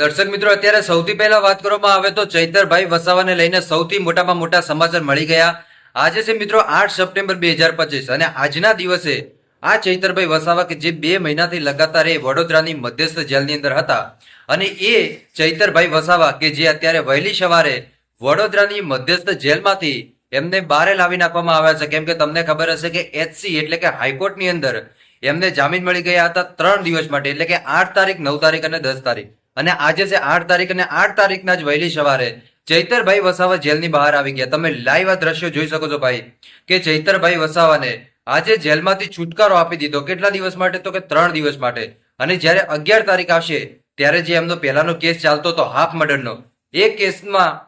દર્શક મિત્રો, અત્યારે સૌથી પહેલા વાત કરવામાં આવે તો ચૈતરભાઈ વસાવાને લઈને સૌથી મોટામાં મોટા સમાચાર મળી ગયા. આજે છે મિત્રો, આઠ સપ્ટેમ્બર બે હજાર પચીસ અને આજના દિવસે આ ચૈતરભાઈ વસાવા કે જે બે મહિનાથી લગાતાર એ વડોદરાની મધ્યસ્થ જેલની અંદર હતા અને એ ચૈતરભાઈ વસાવા કે જે અત્યારે વહેલી સવારે વડોદરાની મધ્યસ્થ જેલમાંથી એમને બારે લાવી નાખવામાં આવ્યા છે. કેમ કે તમને ખબર હશે કે એચસી એટલે કે હાઈકોર્ટની અંદર એમને જામીન મળી ગયા હતા ત્રણ દિવસ માટે, એટલે કે આઠ તારીખ, નવ તારીખ અને દસ તારીખ. અને આજે છે આઠ તારીખ અને આઠ તારીખના જ વહેલી સવારે ચૈતરભાઈ વસાવા જેલની બહાર આવી ગયા. તમે લાઈવ આ દ્રશ્યો જોઈ શકો છો ભાઈ, કે ચૈતરભાઈ વસાવાને આજે જેલમાંથી છુટકારો આપી દીધો. કેટલા દિવસ માટે તો કે ત્રણ દિવસ માટે. અને જ્યારે અગિયાર તારીખ આવશે, ત્યારે જે એમનો પહેલાનો કેસ ચાલતો હતો, હાફ મર્ડરનો, એ કેસમાં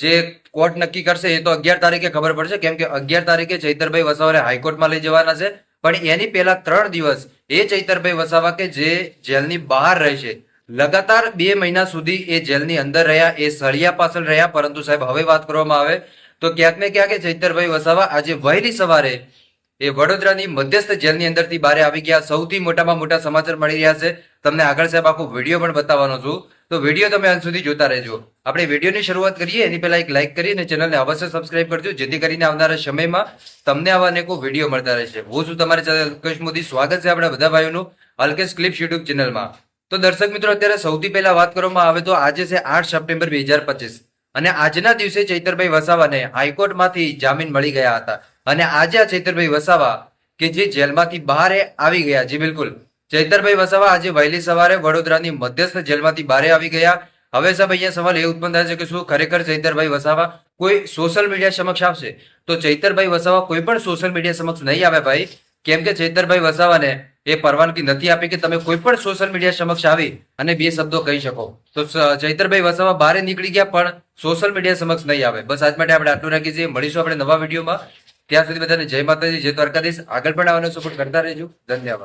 જે કોર્ટ નક્કી કરશે, એ તો અગિયાર તારીખે ખબર પડશે, કેમ કે અગિયાર તારીખે ચૈતરભાઈ વસાવાને હાઈકોર્ટમાં લઈ જવાના છે. પણ એની પહેલા ત્રણ દિવસ એ ચૈતરભાઈ વસાવા કે જે જેલની બહાર રહેશે લગાતાર બે મહિના સુધી એ જેલની અંદર રહ્યા, એ સળિયા પાછળ રહ્યા, પરંતુ સાહેબ હવે વાત કરવામાં આવે તો ક્યાંક ને ક્યાંક ચૈતરભાઈ વસાવા આજે વહેલી સવારે એ વડોદરાની મધ્યસ્થ જેલની અંદરથી બહાર આવી ગયા. સૌથી મોટામાં મોટા સમાચાર મળી રહ્યા છે. તમને આગળ સાહેબ આખો વીડિયો પણ બતાવવાનો છું. તો વીડિયો તમે અંત સુધી જોતા રહેજો. આપણે વિડીયોની શરૂઆત કરીએ, એની પહેલા એક લાઇક કરી અને ચેનલને અવશ્ય સબસ્ક્રાઇબ કરજો, જેથી કરીને આવનારા સમયમાં તમને આવા અનેકો વીડિયો મળતા રહેશે. હું છું તમારી અલ્કેશ મોદી. સ્વાગત છે આપણા બધા ભાઈઓનું અલ્કેશ ક્લિપ્સ યુટ્યુબ ચેનલમાં તો દર્શક મિત્રો, અત્યારે સૌથી પહેલા વાત કરવામાં આવે તો આજે છે આઠ સપ્ટેમ્બર બે હજાર પચીસ. અને આજના દિવસે ચૈતરભાઈ વસાવાને હાઈકોર્ટમાંથી જામીન મળી ગયા હતા. અને આજે આ ચૈતરભાઈ વસાવા કે જે જેલમાંથી બહાર આવી ગયા જી, બિલકુલ. ચૈતરભાઈ વસાવા આજે વહેલી સવારે વડોદરાની મધ્યસ્થ જેલમાંથી બહાર આવી ગયા. હવે સાહેબ, અહીંયા સવાલ એ ઉત્પન્ન થાય છે કે શું ખરેખર ચૈતરભાઈ વસાવા કોઈ સોશિયલ મીડિયા સમક્ષ આવશે? તો ચૈતરભાઈ વસાવા કોઈ પણ સોશિયલ મીડિયા સમક્ષ નહીં આવે ભાઈ. કેમ કે ચૈતરભાઈ વસાવાને એ પરવાનગી નથી આપી કે તમે કોઈ પણ સોશિયલ મીડિયા સમક્ષ આવી અને બે શબ્દો કહી શકો. તો ચૈતરભાઈ વસાવા બહાર નીકળી ગયા પણ સોશિયલ મીડિયા સમક્ષ નહીં આવે. બસ આજ માટે આપણે આટલું રાખીએ છીએ. મળીશું આપણે નવા વિડીયોમાં. ત્યાં સુધી બધાને જય માતાજી, જય દ્વારકાધીશ. આગળ પણ આવવાનો સપોર્ટ કરતા રહેજો. ધન્યવાદ.